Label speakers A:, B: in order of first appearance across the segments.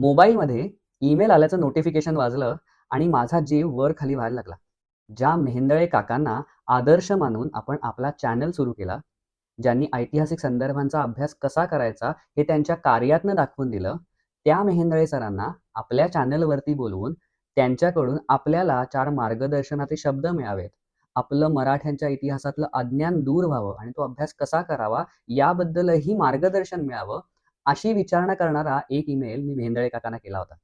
A: मोबाईलमध्ये ईमेल आल्याचं नोटिफिकेशन वाजलं आणि माझा जीव वर खाली व्हायला लागला. ज्या मेहेंदळे काकांना आदर्श मानून आपण आपला चॅनल सुरू केला, ज्यांनी ऐतिहासिक संदर्भांचा अभ्यास कसा करायचा हे त्यांच्या कार्यातनं दाखवून दिलं, त्या मेहेंदळे सरांना आपल्या चॅनलवरती बोलवून त्यांच्याकडून आपल्याला चार मार्गदर्शनाचे शब्द मिळावेत. आपलं मराठ्यांच्या इतिहासातलं अज्ञान दूर व्हावं आणि तो अभ्यास कसा करावा याबद्दलही मार्गदर्शन मिळावं, अशी विचारणा करणारा एक ईमेल मी मेहेंदळे काकांना केला होता.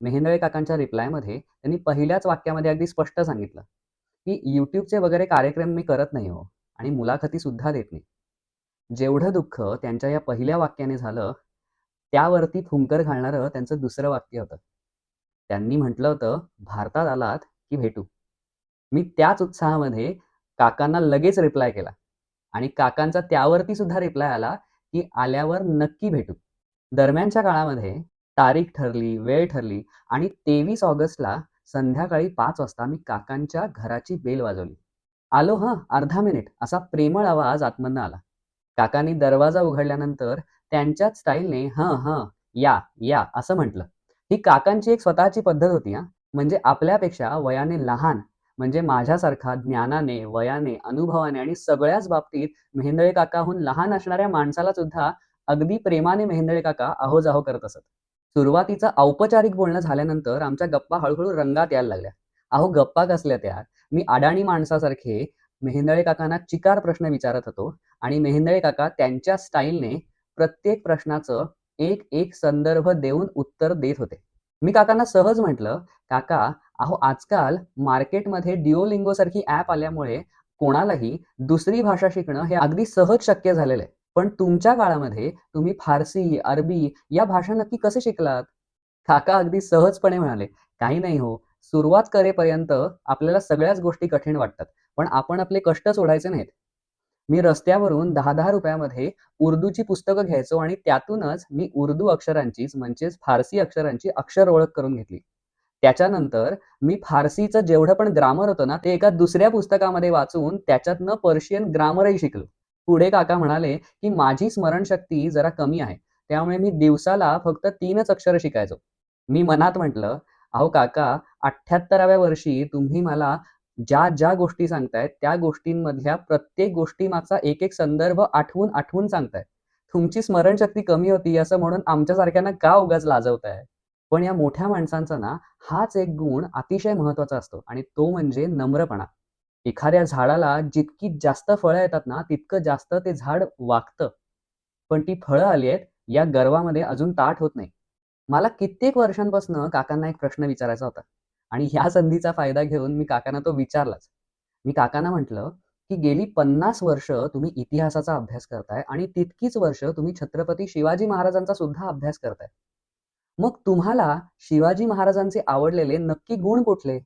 A: मेहेंदळे काकांच्या रिप्लायमध्ये त्यांनी पहिल्याच वाक्यामध्ये अगदी स्पष्ट सांगितलं, की यूट्यूबचे वगैरे कार्यक्रम मी करत नाही हो आणि मुलाखती सुद्धा देत नाही. जेवढं दुःख त्यांच्या या पहिल्या वाक्याने झालं, त्यावरती फुंकर घालणारं त्यांचं दुसरं वाक्य होतं. त्यांनी म्हटलं होतं, "भारतात आलात की भेटू." मी त्याच उत्साहामध्ये काकांना लगेच रिप्लाय केला आणि काकांचा त्यावरती सुद्धा रिप्लाय आला, की "आल्यावर नक्की भेटू." दरम्यानच्या काळामध्ये तारीख ठरली, वेळ ठरली आणि 23 ऑगस्टला संध्याकाळी पाच वाजता मी काकांच्या घराची बेल वाजवली. "आलो हां अर्धा मिनिट." असा प्रेमळ आवाज आतमधनं आला. काकांनी दरवाजा उघडल्यानंतर त्यांच्याच स्टाईलने "हं, हं, या, या." असं म्हटलं. ही काकांची एक स्वतःची पद्धत होती हा म्हणजे आपल्यापेक्षा वयाने लहान म्हणजे माझ्यासारखा ज्ञानाने, वयाने, अनुभवाने आणि सगळ्याच बाबतीत मेहेंदळे काकाहून लहान असणाऱ्या माणसाला सुद्धा अगदी प्रेमाने मेहेंदळे काका आहो-जाहो करत असत. सुरुवातीचं औपचारिक बोलणं झाल्यानंतर आमच्या गप्पा हळूहळू रंगात यायला लागल्या. अहो गप्पा कसल्या त्या? मी अडाणी माणसासारखे मेहेंदळे काकांना चिकार प्रश्न विचारत होतो आणि मेहेंदळे काका त्यांच्या स्टाईलने प्रत्येक प्रश्नाचं एक, एक संदर्भ देऊन उत्तर देत होते. मी काकांना सहज म्हटलं, "काका, अहो आजकाल मार्केटमध्ये डिओलिंगो सारखी ॲप आल्यामुळे कोणालाही दुसरी भाषा शिकणं हे अगदी सहज शक्य झालेलं आहे. पण तुमच्या काळामध्ये तुम्ही फारसी, अरबी या भाषा नक्की कसे शिकलात?" काका अगदी सहजपणे म्हणाले, "काही नाही हो, सुरुवात करेपर्यंत आपल्याला सगळ्याच गोष्टी कठीण वाटतात. पण आपण आपले कष्ट सोडायचे नाहीत." मी रस्त्यावरून दहा दहा रुपयामध्ये उर्दूची पुस्तकं घ्यायचो आणि त्यातूनच मी उर्दू अक्षरांचीच म्हणजेच फारसी अक्षरांची अक्षर ओळख करून घेतली. त्याच्यानंतर मी फारसीचं जेवढं पण ग्रामर होतं ना, ते एका दुसऱ्या पुस्तकामध्ये वाचून त्याच्यातनं पर्शियन ग्रामरही शिकलो. पुढे काका म्हणाले, की माझी स्मरणशक्ती जरा कमी आहे. त्यामुळे मी दिवसाला फक्त तीनच अक्षरं शिकायचो. मी मनात म्हटलं, "अहो काका, 78व्या वर्षी तुम्ही मला ज्या, ज्या गोष्टी सांगताय त्या गोष्टींमधल्या प्रत्येक गोष्टीमागचा एक, एक संदर्भ आठवून, आठवून सांगताय. तुमची स्मरणशक्ती कमी होती असं म्हणून आमच्यासारख्यांना का उगाच लाजवताय?" पण या मोठ्या माणसांचा ना हाच एक गुण अतिशय महत्त्वाचा असतो आणि तो म्हणजे नम्रपणा. एखाद्या झाडाला जितकी जास्त फळं येतात ना, तितकं जास्त ते झाड वागतं पण ती फळं आली आहेत या गर्वामध्ये अजून ताठ होत नाही. मला कित्येक वर्षांपासून काकांना एक प्रश्न विचारायचा होता आणि ह्या संधीचा फायदा घेऊन मी काकांना तो विचारलाच. मी काकांना म्हटलं, की "गेली 50 वर्ष तुम्ही इतिहासाचा अभ्यास करताय आणि तितकीच वर्ष तुम्ही छत्रपती शिवाजी महाराजांचा सुद्धा अभ्यास करताय. मग तुम्हाला शिवाजी महाराजांचे आवडलेले नक्की गुण कुठले?"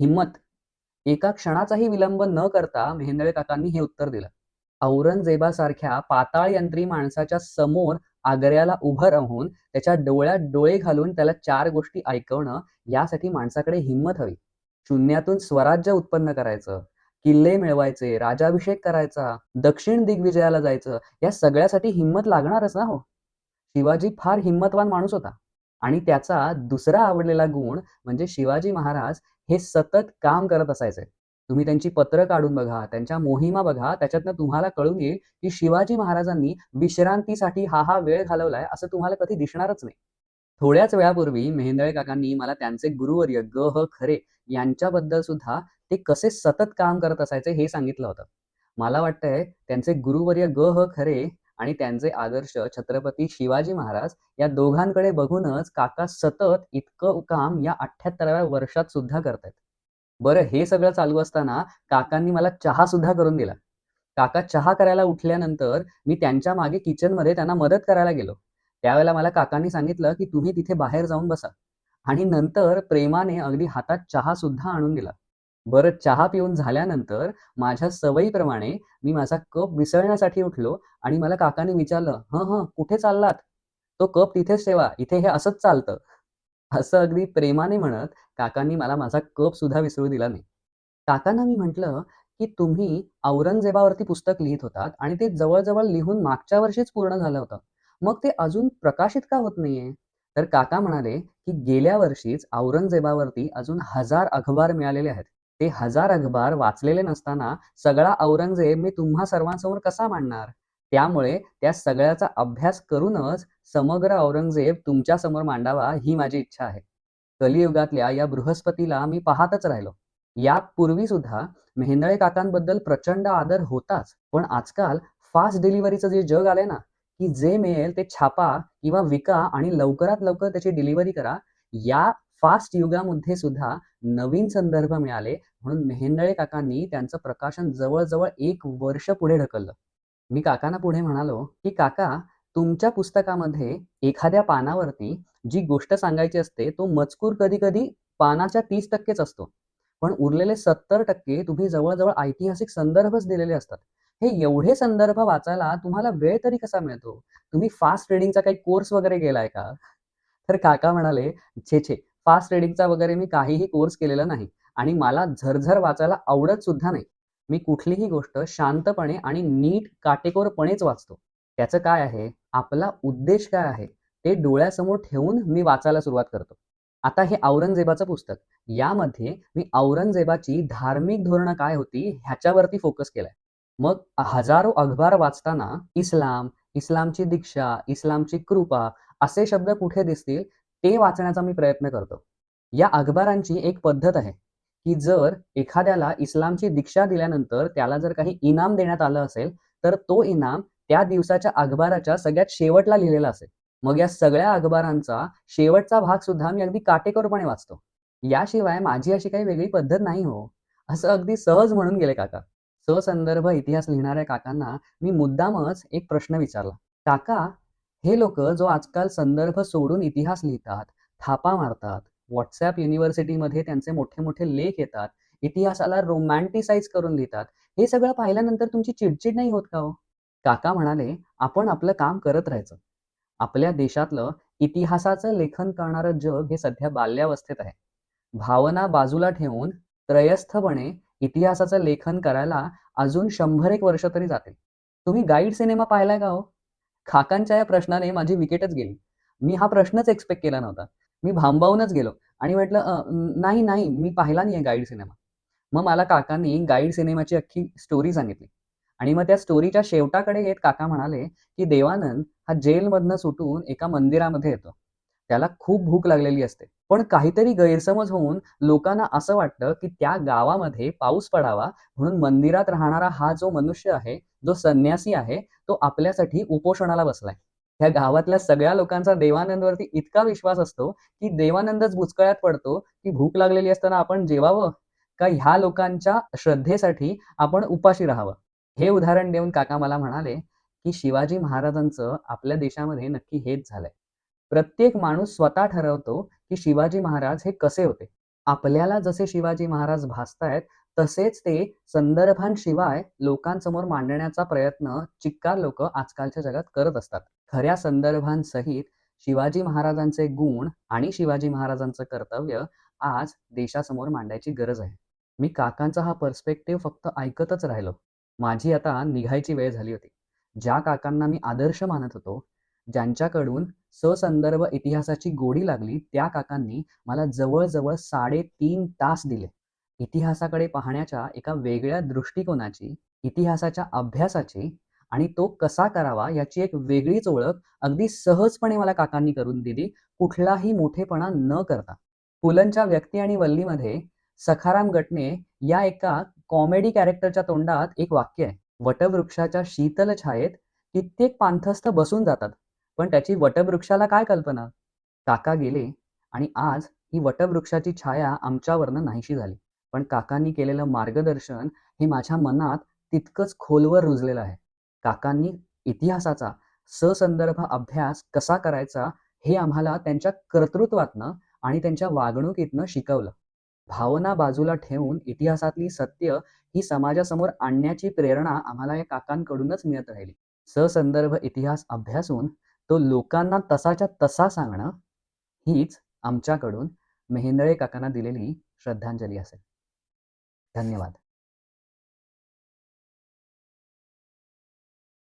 A: हिंमत. एका क्षणाचाही विलंब न करता मेहेंदळे काकांनी हे उत्तर दिलं. औरंगजेबासारख्या पाताळ यंत्री माणसाच्या समोर आग्र्याला उभं राहून त्याच्या डोळ्यात डोळे घालून त्याला चार गोष्टी ऐकवणं यासाठी माणसाकडे हिंमत हवी. शून्यातून स्वराज्य उत्पन्न करायचं, किल्ले मिळवायचे, राजाभिषेक करायचा, दक्षिण दिग्विजयाला जायचं या सगळ्यासाठी हिंमत लागणारच ना हो. शिवाजी फार हिंमतवान माणूस होता आणि त्याचा दुसरा आवडलेला गुण म्हणजे शिवाजी महाराज हे सतत काम करत असायचे. तुम्ही त्यांची पत्र काढून बघा, त्यांच्या मोहिमा बघा, त्याच्यातनं तुम्हाला कळून येईल, की शिवाजी महाराजांनी विश्रांतीसाठी हा, हा वेळ घालवलाय असं तुम्हाला कधी दिसणारच नाही. थोड्याच वेळापूर्वी मेहेंदळे काकांनी मला त्यांचे गुरुवर्य ग. ह. खरे यांच्याबद्दल सुद्धा ते कसे सतत काम करत असायचे हे सांगितलं होतं. मला वाटतंय त्यांचे गुरुवर्य ग. ह. खरे आणि त्यांचे आदर्श छत्रपती शिवाजी महाराज या दोघांकडे बघूनच काका सतत इतकं काम या 78व्या वर्षात सुद्धा करतायत. बरं हे सगळं चालू असताना काकांनी मला चहा सुद्धा करून दिला. काका चहा करायला उठल्यानंतर मी त्यांच्या मागे किचनमध्ये त्यांना मदत करायला गेलो. त्यावेळेला मला काकांनी सांगितलं, की "तुम्ही तिथे बाहेर जाऊन बसा" आणि नंतर प्रेमाने अगदी हातात चहा सुद्धा आणून दिला. बरं चहा पिऊन झाल्यानंतर माझ्या सवयीप्रमाणे मी माझा कप विसळण्यासाठी उठलो आणि मला काकांनी विचारलं, "हं, हं, कुठे चाललात?" "तो कप तिथेच ठेवा. इथे हे असंच चालतं." असं अगदी प्रेमाने म्हणत काकांनी मला माझा कप सुद्धा विसरू दिला नाही. काकांना मी म्हटलं, की "तुम्ही औरंगजेबावरती पुस्तक लिहित होतात आणि ते जवळजवळ लिहून मागच्या वर्षीच पूर्ण झालं होतं. मग ते अजून प्रकाशित का होत नाहीये?" तर काका म्हणाले, की गेल्या वर्षीच औरंगजेबावरती अजून हजार अखबार मिळालेले आहेत. ते हजार अखबार वाचलेले नसताना सगळा औरंगजेब मी तुम्हा सर्वांसमोर कसा मांडणार? त्यामुळे त्या सगळ्याचा अभ्यास करूनच समग्र औरंगजेब तुमच्यासमोर मांडावा ही माझी इच्छा आहे. कलियुगातल्या या बृहस्पतीला मी पाहतच राहिलो. यापूर्वी सुद्धा मेहेंदळे काकांबद्दल प्रचंड आदर होताच. पण आजकाल फास्ट डिलिव्हरीचं जे जग आलंय ना, की जे मिळेल ते छापा किंवा विका आणि लवकरात लवकर त्याची डिलिव्हरी करा. या फास्ट युगामध्ये सुद्धा नवीन संदर्भ मिळाले म्हणून मेहेंदळे काकांनी त्यांचं प्रकाशन जवळजवळ एक वर्ष पुढे ढकललं. मी काकांना पुढे म्हणालो, की "काका, तुमच्या पुस्तकामध्ये एखाद्या पानावरती जी गोष्ट सांगायची असते, तो मजकूर कधी-कधी पानाच्या तीस टक्केच असतो. पण उरलेले 70% तुम्ही जवळजवळ ऐतिहासिक संदर्भच दिलेले असतात. हे एवढे संदर्भ वाचायला तुम्हाला वेळ तरी कसा मिळतो? तुम्ही फास्ट रिडिंगचा काही कोर्स वगैरे केलाय का?" तर काका म्हणाले, "छे, छे! फास्ट रिडिंगचा वगैरे मी काहीही कोर्स केलेला नाही आणि मला झरझर वाचायला आवडत सुद्धा नाही. मी कुठलीही गोष्ट शांतपणे आणि नीट काटेकोरपणेच वाचतो. त्याचं काय आहे, आपला उद्देश काय आहे, ते डोळ्यासमोर ठेवून मी वाचायला सुरुवात करतो." आता हे औरंगजेबाचं पुस्तक. यामध्ये मी औरंगजेबाची धार्मिक धोरणं काय होती ह्याच्यावरती फोकस केलाय. मग हजारो अखबार वाचताना इस्लाम, इस्लामची दीक्षा, इस्लामची कृपा असे शब्द कुठे दिसतील ते वाचण्याचा मी प्रयत्न करतो. या अखबारांची एक पद्धत आहे, की जर एखाद्याला इस्लामची दीक्षा दिल्यानंतर त्याला जर काही इनाम देण्यात आलं असेल, तर तो इनाम त्या दिवसाच्या अखबाराच्या सगळ्यात शेवटला लिहिलेला असेल. मग या सगळ्या अखबारांचा शेवटचा भाग सुद्धा मी अगदी काटेकोरपणे वाचतो. याशिवाय माझी अशी काही वेगळी पद्धत नाही हो. असं अगदी सहज म्हणून गेले काका. ससंदर्भ इतिहास लिहिणाऱ्या काकांना मी मुद्दामच एक प्रश्न विचारला, "काका, हे लोक जो आजकाल संदर्भ सोडून इतिहास लिहितात, थापा मारतात, WhatsApp युनिव्हर्सिटीमध्ये त्यांचे मोठे-मोठे लेख येतात, इतिहासाला रोमॅन्टिसाइज करून लिहितात. हे सगळं पाहिल्यानंतर तुमची चिडचिड नाही होत का हो?" काका म्हणाले, "आपण आपलं काम करत राहायचं. आपल्या देशातलं इतिहासाचं लेखन करणारं जग हे सध्या बाल्यावस्थेत आहे. भावना बाजूला ठेवून त्रयस्थपणे इतिहासाचं लेखन करायला अजून शंभर एक वर्ष तरी जातील." तुम्ही गाईड सिनेमा पाहिलाय का हो? काकांच्या या प्रश्नाने माझी विकेटच गेली. मी हा प्रश्नच एक्स्पेक्ट केला नव्हता. मी भांबावूनच गेलो आणि म्हटलं, नाही, नाही, मी पाहिला नाहीये गाईड सिनेमा." मग मला काकांनी गाईड सिनेमाची अख्खी स्टोरी सांगितली आणि मग त्या स्टोरीच्या शेवटाकडे येत काका म्हणाले, की देवानंद हा जेलमधनं सुटून एका मंदिरामध्ये येतो. त्याला खूप भूक लागलेली असते. पण काहीतरी गैरसमज होऊन लोकांना असं वाटतं, की त्या गावामध्ये पाऊस पडावा म्हणून मंदिरात राहणारा हा जो मनुष्य आहे, जो संन्यासी आहे, तो आपल्यासाठी उपोषणाला बसलाय. त्या गावातल्या सगळ्या लोकांचा देवानंदवरती इतका विश्वास असतो, की देवानंदच बुचकळ्यात पडतो, की भूक लागलेली असताना आपण जेवावं का ह्या लोकांच्या श्रद्धेसाठी आपण उपाशी राहावं? हे उदाहरण देऊन काका मला म्हणाले, की शिवाजी महाराजांचं आपल्या देशामध्ये नक्की हेच झालंय. प्रत्येक माणूस स्वतः ठरवतो, की शिवाजी महाराज हे कसे होते. आपल्याला जसे शिवाजी महाराज भासतायत, तसेच ते संदर्भांशिवाय लोकांसमोर मांडण्याचा प्रयत्न चिक्कार लोक आजकालच्या जगात करत असतात. खऱ्या संदर्भांसहित शिवाजी महाराजांचे गुण आणि शिवाजी महाराजांचं कर्तव्य आज देशासमोर मांडायची गरज आहे. मी काकांचा हा पर्स्पेक्टिव्ह फक्त ऐकतच राहिलो. माझी आता निघायची वेळ झाली होती. ज्या काकांना मी आदर्श मानत होतो, ज्यांच्याकडून ससंदर्भ इतिहासाची गोडी लागली, त्या काकांनी मला जवळ-जवळ 3.5 तास दिले. इतिहासाकडे पाहण्याच्या एका वेगळ्या दृष्टिकोनाची, इतिहासाच्या अभ्यासाची आणि तो कसा करावा याची एक वेगळीच ओळख अगदी सहजपणे मला काकांनी करून दिली, कुठलाही मोठेपणा न करता. पुलंच्या व्यक्ती आणि वल्लीमध्ये सखाराम गटने या एका कॉमेडी कॅरेक्टरच्या तोंडात एक वाक्य आहे, "वटवृक्षाच्या शीतल छायेत कित्येक पांथस्थ बसून जातात, पण त्याची वटवृक्षाला काय कल्पना?" काका गेले आणि आज ही वटवृक्षाची छाया आमच्यावरनं नाहीशी झाली. पण काकांनी केलेलं मार्गदर्शन हे माझ्या मनात तितकंच खोलवर रुजलेलं आहे. काकांनी इतिहासाचा ससंदर्भ अभ्यास कसा करायचा हे आम्हाला त्यांच्या कर्तृत्वातनं आणि त्यांच्या वागणुकीतनं शिकवलं. भावना बाजूला ठेवून इतिहासातली सत्य ही समाजासमोर आणण्याची प्रेरणा आम्हाला या काकांकडूनच मिळत राहिली. ससंदर्भ इतिहास अभ्यासून तो लोकांना तसाच्या तसा सांगणं, हीच आमच्याकडून मेहेंदळे काकांना दिलेली श्रद्धांजली असेल. धन्यवाद.